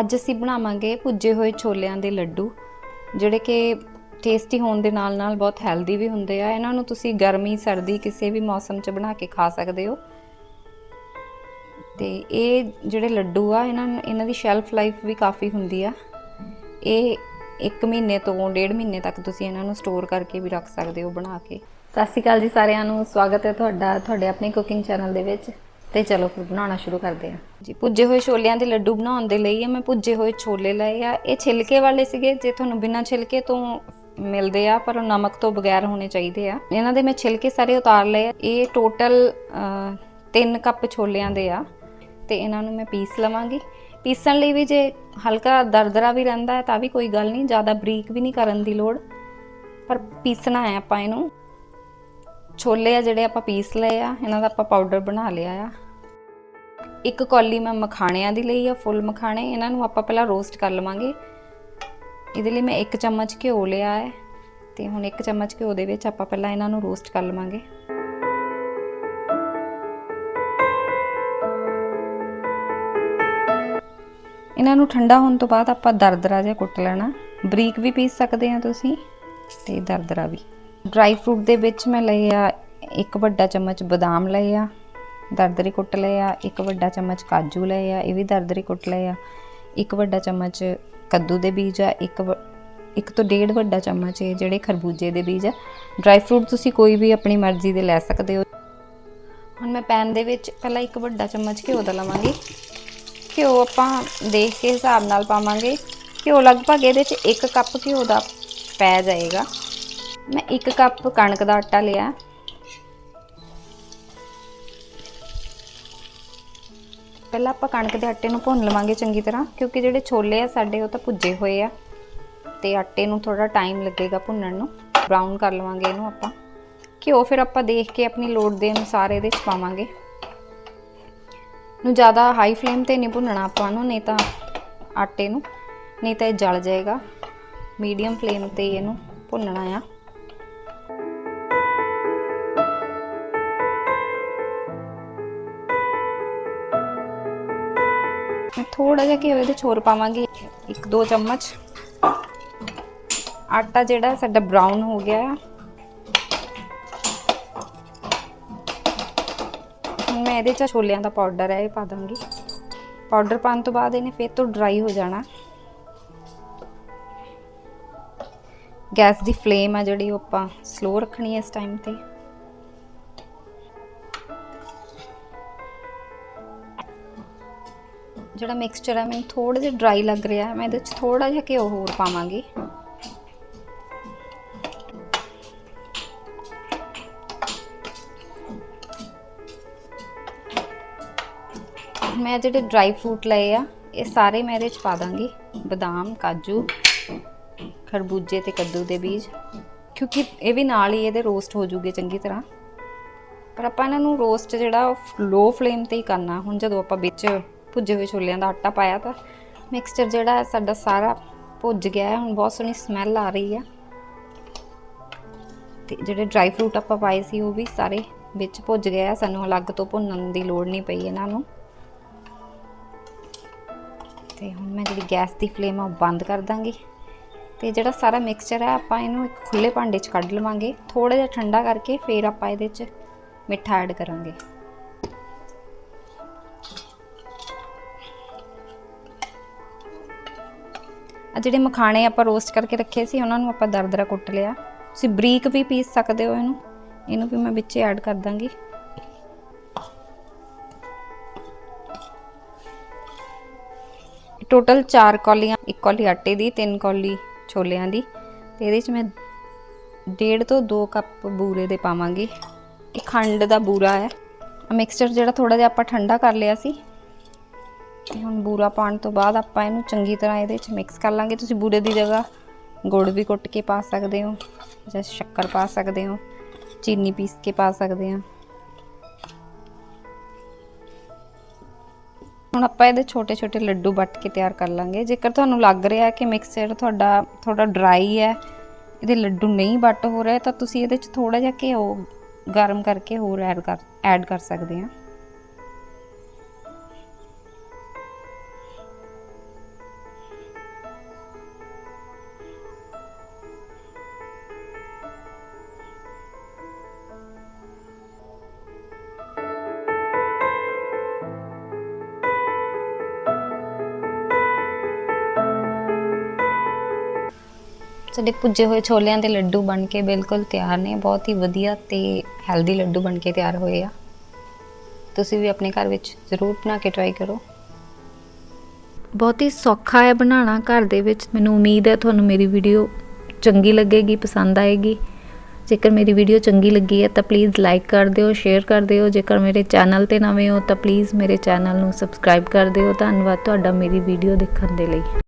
ਅੱਜ ਅਸੀਂ ਬਣਾਵਾਂਗੇ ਭੁੱਜੇ ਹੋਏ ਛੋਲਿਆਂ ਦੇ ਲੱਡੂ, ਜਿਹੜੇ ਕਿ ਟੇਸਟੀ ਹੋਣ ਦੇ ਨਾਲ ਨਾਲ ਬਹੁਤ ਹੈਲਦੀ ਵੀ ਹੁੰਦੇ ਆ। ਇਹਨਾਂ ਨੂੰ ਤੁਸੀਂ ਗਰਮੀ, ਸਰਦੀ ਕਿਸੇ ਵੀ ਮੌਸਮ 'ਚ ਬਣਾ ਕੇ ਖਾ ਸਕਦੇ ਹੋ। ਤੇ ਇਹ ਜਿਹੜੇ ਲੱਡੂ ਆ, ਇਹਨਾਂ ਇਹਨਾਂ ਦੀ ਸ਼ੈਲਫ ਲਾਈਫ ਵੀ ਕਾਫੀ ਹੁੰਦੀ ਆ। ਇਹ 1 ਮਹੀਨੇ ਤੋਂ ਡੇਢ ਮਹੀਨੇ ਤੱਕ ਤੁਸੀਂ ਇਹਨਾਂ ਨੂੰ ਸਟੋਰ ਕਰਕੇ ਵੀ ਰੱਖ ਸਕਦੇ ਹੋ ਬਣਾ ਕੇ। ਸਤਿ ਸ਼੍ਰੀ ਅਕਾਲ ਜੀ ਸਾਰਿਆਂ ਨੂੰ। ਸਵਾਗਤ ਹੈ ਤੁਹਾਡਾ, ਤੁਹਾਡੇ ਆਪਣੇ ਕੁਕਿੰਗ ਚੈਨਲ ਦੇ ਵਿੱਚ। ਤੇ ਚਲੋ ਫਿਰ ਬਣਾਉਣਾ ਸ਼ੁਰੂ ਕਰਦੇ ਹਾਂ। ਜੀ, ਭੁੱਜੇ ਹੋਏ ਛੋਲਿਆਂ ਦੇ ਲੱਡੂ ਬਣਾਉਣ ਦੇ ਲਈ ਮੈਂ ਭੁੱਜੇ ਹੋਏ ਛੋਲੇ ਲਏ ਆ। ਇਹ ਛਿਲਕੇ ਵਾਲੇ ਸੀਗੇ, ਜੇ ਤੁਹਾਨੂੰ ਬਿਨਾਂ ਛਿਲਕੇ ਤੋਂ ਮਿਲਦੇ ਆ, ਪਰ ਉਹ ਨਮਕ ਤੋਂ ਬਗੈਰ ਹੋਣੇ ਚਾਹੀਦੇ ਆ। ਇਹਨਾਂ ਦੇ ਮੈਂ ਛਿਲਕੇ ਸਾਰੇ ਉਤਾਰ ਲਏ ਆ। ਇਹ ਟੋਟਲ 3 ਕੱਪ ਛੋਲਿਆਂ ਦੇ ਆ, ਤੇ ਇਹਨਾਂ ਨੂੰ ਮੈਂ ਪੀਸ ਲਵਾਂਗੀ। ਪੀਸਣ ਲਈ ਵੀ ਜੇ ਹਲਕਾ ਦਰਦਰਾ ਵੀ ਰਹਿੰਦਾ ਹੈ, ਤਾਂ ਵੀ ਕੋਈ ਗੱਲ ਨਹੀਂ, ਜ਼ਿਆਦਾ ਬਰੀਕ ਵੀ ਨਹੀਂ ਕਰਨ ਦੀ ਲੋੜ। ਪਰ ਪੀਸਣਾ ਹੈ ਆਪਾਂ ਇਹਨੂੰ। ਛੋਲੇ ਆ ਜਿਹੜੇ ਆਪਾਂ ਪੀਸ ਲਏ ਆ, ਇਹਨਾਂ ਦਾ ਆਪਾਂ ਪਾਊਡਰ ਬਣਾ ਲਿਆ ਆ। ਇੱਕ ਕੌਲੀ ਮੈਂ ਮਖਾਣਿਆਂ ਦੀ ਲਈ ਆ, ਫੁੱਲ ਮਖਾਣੇ, ਇਹਨਾਂ ਨੂੰ ਆਪਾਂ ਪਹਿਲਾਂ ਰੋਸਟ ਕਰ ਲਵਾਂਗੇ। ਇਹਦੇ ਲਈ ਮੈਂ 1 ਚਮਚ ਘਿਓ ਲਿਆ ਹੈ ਤੇ ਹੁਣ 1 ਚਮਚ ਘਿਓ ਦੇ ਵਿੱਚ ਆਪਾਂ ਪਹਿਲਾਂ ਇਹਨਾਂ ਨੂੰ ਰੋਸਟ ਕਰ ਲਵਾਂਗੇ। ਇਹਨਾਂ ਨੂੰ ਠੰਡਾ ਹੋਣ ਤੋਂ ਬਾਅਦ ਆਪਾਂ ਦਰਦਰਾ ਜਿਹਾ ਕੁੱਟ ਲੈਣਾ। ਬਰੀਕ ਵੀ ਪੀਸ ਸਕਦੇ ਆ ਤੁਸੀਂ ਤੇ ਦਰਦਰਾ ਵੀ। ਡਰਾਈ ਫਰੂਟ ਦੇ ਵਿੱਚ ਮੈਂ ਲਏ ਆ ਇੱਕ ਵੱਡਾ ਚਮਚ ਬਦਾਮ ਲਏ ਆ। ਦਰਦਰੇ ਕੁੱਟ ਲਏ ਆ, ਇੱਕ ਵੱਡਾ ਚਮਚ ਕਾਜੂ ਲਏ ਆ, ਇਹ ਵੀ ਦਰਦਰੇ ਕੁੱਟ ਲਏ ਆ। ਇੱਕ ਵੱਡਾ ਚਮਚ ਕੱਦੂ ਦੇ ਬੀਜ ਆ, ਇੱਕ ਵ- ਇੱਕ ਤੋਂ ਡੇਢ ਵੱਡਾ ਚਮਚ ਇਹ ਜਿਹੜੇ ਖਰਬੂਜੇ ਦੇ ਬੀਜ ਆ। ਡਰਾਈ ਫਰੂਟ ਤੁਸੀਂ ਕੋਈ ਵੀ ਆਪਣੀ ਮਰਜ਼ੀ ਦੇ ਲੈ ਸਕਦੇ ਹੋ। ਹੁਣ ਮੈਂ ਪੈਨ ਦੇ ਵਿੱਚ ਪਹਿਲਾਂ ਇੱਕ ਵੱਡਾ ਚਮਚ ਘਿਓ ਦਾ ਲਵਾਂਗੀ। ਘਿਓ ਆਪਾਂ ਦੇਖ ਕੇ ਹਿਸਾਬ ਨਾਲ ਪਾਵਾਂਗੇ। ਘਿਓ ਲਗਭਗ ਇਹਦੇ 'ਚ 1 ਕੱਪ ਘਿਓ ਦਾ ਪੈ ਜਾਏਗਾ। ਮੈਂ 1 ਕੱਪ ਕਣਕ ਦਾ ਆਟਾ ਲਿਆ। ਪਹਿਲਾਂ ਆਪਾਂ ਕਣਕ ਦੇ ਆਟੇ ਨੂੰ ਭੁੰਨ ਲਵਾਂਗੇ ਚੰਗੀ ਤਰ੍ਹਾਂ, ਕਿਉਂਕਿ ਜਿਹੜੇ ਛੋਲੇ ਆ ਸਾਡੇ ਉਹ ਤਾਂ ਭੁੱਜੇ ਹੋਏ ਆ। ਤੇ ਆਟੇ ਨੂੰ ਥੋੜਾ ਟਾਈਮ ਲੱਗੇਗਾ ਭੁੰਨਣ ਨੂੰ ਬਰਾਊਨ ਕਰ ਲਵਾਂਗੇ ਇਹਨੂੰ ਆਪਾਂ। ਘਿਓ ਫਿਰ ਆਪਾਂ ਦੇਖ ਕੇ ਆਪਣੀ ਲੋੜ ਦੇ ਅਨੁਸਾਰ ਇਹਦੇ 'ਚ ਪਾਵਾਂਗੇ। ਨੂੰ ਜ਼ਿਆਦਾ ਹਾਈ ਫਲੇਮ ਤੇ ਨਹੀਂ ਭੁੰਨਣਾ ਆਪਾਂ ਨੂੰ, ਨਹੀਂ ਤਾਂ ਆਟੇ ਨੂੰ, ਨਹੀਂ ਤਾਂ ਇਹ ਜਲ ਜਾਏਗਾ। ਮੀਡੀਅਮ ਫਲੇਮ ਤੇ ਇਹਨੂੰ ਭੁੰਨਣਾ ਆ। ਥੋੜਾ ਜਿਹਾ ਘਿਓ ਇਹਦੇ 'ਚ ਹੋਰ ਪਾਵਾਂਗੀ, ਇੱਕ ਦੋ ਚਮਚ। ਆਟਾ ਜਿਹੜਾ ਸਾਡਾ ਬਰਾਊਨ ਹੋ ਗਿਆ। ਆ ਹੁਣ ਮੈਂ ਇਹਦੇ 'ਚ ਛੋਲਿਆਂ ਦਾ ਪਾਊਡਰ ਹੈ ਇਹ ਪਾ ਦਾਂਗੀ ਪਾਊਡਰ ਪਾਉਣ ਤੋਂ ਬਾਅਦ ਇਹਨੇ ਫਿਰ ਤੋਂ ਡਰਾਈ ਹੋ ਜਾਣਾ। ਗੈਸ ਦੀ ਫਲੇਮ ਆ ਜਿਹੜੀ ਉਹ ਆਪਾਂ ਸਲੋ ਰੱਖਣੀ ਹੈ ਇਸ ਟਾਈਮ ਤੇ। ਜਿਹੜਾ ਮਿਕਸਚਰ ਹੈ ਮੈਨੂੰ ਥੋੜਾ ਜਿਹਾ ਡਰਾਈ ਲੱਗ ਰਿਹਾ ਹੈ। ਮੈਂ ਇਹਦੇ 'ਚ ਥੋੜਾ ਜਿਹਾ ਘਿਓ ਹੋਰ ਪਾਵਾਂਗੀ। ਮੈਂ ਜਿਹੜੇ ਡਰਾਈ ਫਰੂਟ ਲਏ ਆ, ਇਹ ਸਾਰੇ ਮੈਂ ਇਹਦੇ 'ਚ ਪਾ ਦਾਂਗੀ। ਬਦਾਮ, ਕਾਜੂ, ਖਰਬੂਜੇ ਤੇ ਕੱਦੂ ਦੇ ਬੀਜ। ਕਿਉਂਕਿ ਇਹ ਵੀ ਨਾਲ ਹੀ ਇਹਦੇ ਰੋਸਟ ਹੋ ਜੂਗੇ ਚੰਗੀ ਤਰ੍ਹਾਂ। ਪਰ ਆਪਾਂ ਇਹਨਾਂ ਨੂੰ ਰੋਸਟ ਜਿਹੜਾ ਉਹ ਲੋ ਫਲੇਮ ਤੇ ਹੀ ਕਰਨਾ। ਹੁਣ ਜਦੋਂ ਆਪਾਂ ਵਿੱਚ ਭੁੱਜੇ ਹੋਏ ਛੋਲਿਆਂ ਦਾ ਆਟਾ ਪਾਇਆ ਤਾਂ ਮਿਕਸਚਰ ਜਿਹੜਾ ਸਾਡਾ ਸਾਰਾ ਭੁੱਜ ਗਿਆ ਹੈ, ਹੁਣ ਬਹੁਤ ਸੋਹਣੀ ਸਮੈਲ ਆ ਰਹੀ ਆ। ਤੇ ਜਿਹੜੇ ਡਰਾਈ ਫਰੂਟ ਆਪਾਂ ਪਾਏ ਸੀ, ਉਹ ਵੀ ਸਾਰੇ ਵਿੱਚ ਭੁੱਜ ਗਏ ਆ। ਸਾਨੂੰ ਅਲੱਗ ਤੋਂ ਭੁੰਨਣ ਦੀ ਲੋੜ ਨਹੀਂ ਪਈ ਇਹਨਾਂ ਨੂੰ। ਤੇ ਹੁਣ ਮੈਂ ਜਿਹੜੀ ਗੈਸ ਦੀ ਫਲੇਮ ਆ, ਉਹ ਬੰਦ ਕਰ ਦਾਂਗੀ। ਤੇ ਜਿਹੜਾ ਸਾਰਾ ਮਿਕਸਚਰ ਹੈ, ਆਪਾਂ ਇਹਨੂੰ ਇੱਕ ਖੁੱਲੇ ਭਾਂਡੇ 'ਚ ਕੱਢ ਲਵਾਂਗੇ। ਥੋੜਾ ਜਿਹਾ ਠੰਡਾ ਕਰਕੇ ਫਿਰ ਆਪਾਂ ਇਹਦੇ 'ਚ ਮਿੱਠਾ ਐਡ ਕਰਾਂਗੇ। ਆ ਜਿਹੜੇ ਮਖਾਣੇ ਆਪਾਂ ਰੋਸਟ ਕਰਕੇ ਰੱਖੇ ਸੀ, ਉਹਨਾਂ ਨੂੰ ਆਪਾਂ ਦਰਦਰਾ ਕੁੱਟ ਲਿਆ। ਤੁਸੀਂ ਬਰੀਕ ਵੀ ਪੀਸ ਸਕਦੇ ਹੋ ਇਹਨੂੰ। ਇਹਨੂੰ ਵੀ ਮੈਂ ਵਿੱਚ ਐਡ ਕਰ ਦਾਂਗੀ। ਟੋਟਲ 4 ਕੌਲੀਆਂ, ਇੱਕ ਕੌਲੀ ਆਟੇ ਦੀ, ਤਿੰਨ ਕੌਲੀ ਛੋਲਿਆਂ ਦੀ। ਤੇ ਇਹਦੇ ਚ ਮੈਂ ਡੇਢ ਤੋਂ 2 ਕੱਪ ਬੂਰੇ ਦੇ ਪਾਵਾਂਗੀ। ਇਹ ਖੰਡ ਦਾ ਬੂਰਾ ਹੈ। ਮਿਕਸਚਰ ਜਿਹੜਾ ਥੋੜਾ ਜਿਹਾ ਆਪਾਂ ਠੰਡਾ ਕਰ ਲਿਆ ਸੀ ਤੇ ਹੁਣ ਬੂਰਾ ਪਾਉਣ ਤੋਂ ਬਾਅਦ ਆਪਾਂ ਇਹਨੂੰ ਚੰਗੀ ਤਰ੍ਹਾਂ ਇਹਦੇ ਵਿੱਚ ਮਿਕਸ ਕਰ ਲਾਂਗੇ। ਤੁਸੀਂ ਬੂਰੇ ਦੀ ਜਗ੍ਹਾ ਗੁੜ ਵੀ ਕੁੱਟ ਕੇ ਪਾ ਸਕਦੇ ਹੋ, ਜਾਂ ਸ਼ੱਕਰ ਪਾ ਸਕਦੇ ਹੋ, ਚੀਨੀ ਪੀਸ ਕੇ ਪਾ ਸਕਦੇ ਹਾਂ। ਹੁਣ ਆਪਾਂ ਇਹਦੇ ਛੋਟੇ ਛੋਟੇ ਲੱਡੂ ਵੱਟ ਕੇ ਤਿਆਰ ਕਰ ਲਾਂਗੇ। ਜੇਕਰ ਤੁਹਾਨੂੰ ਲੱਗ ਰਿਹਾ ਕਿ ਮਿਕਸਚਰ ਤੁਹਾਡਾ ਥੋੜਾ ਡਰਾਈ ਹੈ, ਇਹਦੇ ਲੱਡੂ ਨਹੀਂ ਵੱਟ ਹੋ ਰਹੇ, ਤਾਂ ਤੁਸੀਂ ਇਹਦੇ 'ਚ ਥੋੜਾ ਜਿਹਾ ਘਿਓ ਗਰਮ ਕਰਕੇ ਹੋਰ ਐਡ ਕਰ ਐਡ ਕਰ ਸਕਦੇ ਆ ਸਾਡੇ ਪੁੱਜੇ ਹੋਏ ਛੋਲਿਆਂ ਦੇ ਲੱਡੂ ਬਣ ਕੇ ਬਿਲਕੁਲ ਤਿਆਰ ਨੇ, ਬਹੁਤ ਹੀ ਵਧੀਆ ਤੇ ਹੈਲਦੀ ਲੱਡੂ ਬਣ ਕੇ ਤਿਆਰ ਹੋਏ ਆ। ਤੁਸੀਂ ਵੀ ਆਪਣੇ ਘਰ ਵਿੱਚ ਜ਼ਰੂਰ ਬਣਾ ਕੇ ਟਰਾਈ ਕਰੋ। ਬਹੁਤ ਹੀ ਸੌਖਾ ਹੈ ਬਣਾਉਣਾ ਘਰ ਦੇ ਵਿੱਚ। ਮੈਨੂੰ ਉਮੀਦ ਹੈ ਤੁਹਾਨੂੰ ਮੇਰੀ ਵੀਡੀਓ ਚੰਗੀ ਲੱਗੇਗੀ, ਪਸੰਦ ਆਏਗੀ। ਜੇਕਰ ਮੇਰੀ ਵੀਡੀਓ ਚੰਗੀ ਲੱਗੀ ਹੈ ਤਾਂ ਪਲੀਜ਼ ਲਾਈਕ ਕਰ ਦਿਓ ਸ਼ੇਅਰ ਕਰ ਦਿਓ। ਜੇਕਰ ਮੇਰੇ ਚੈਨਲ ਤੇ ਨਵੇਂ ਹੋ ਤਾਂ ਪਲੀਜ਼ ਮੇਰੇ ਚੈਨਲ ਨੂੰ ਸਬਸਕ੍ਰਾਈਬ ਕਰ ਦਿਓ। ਧੰਨਵਾਦ ਤੁਹਾਡਾ ਮੇਰੀ ਵੀਡੀਓ ਦੇਖਣ ਦੇ ਲਈ।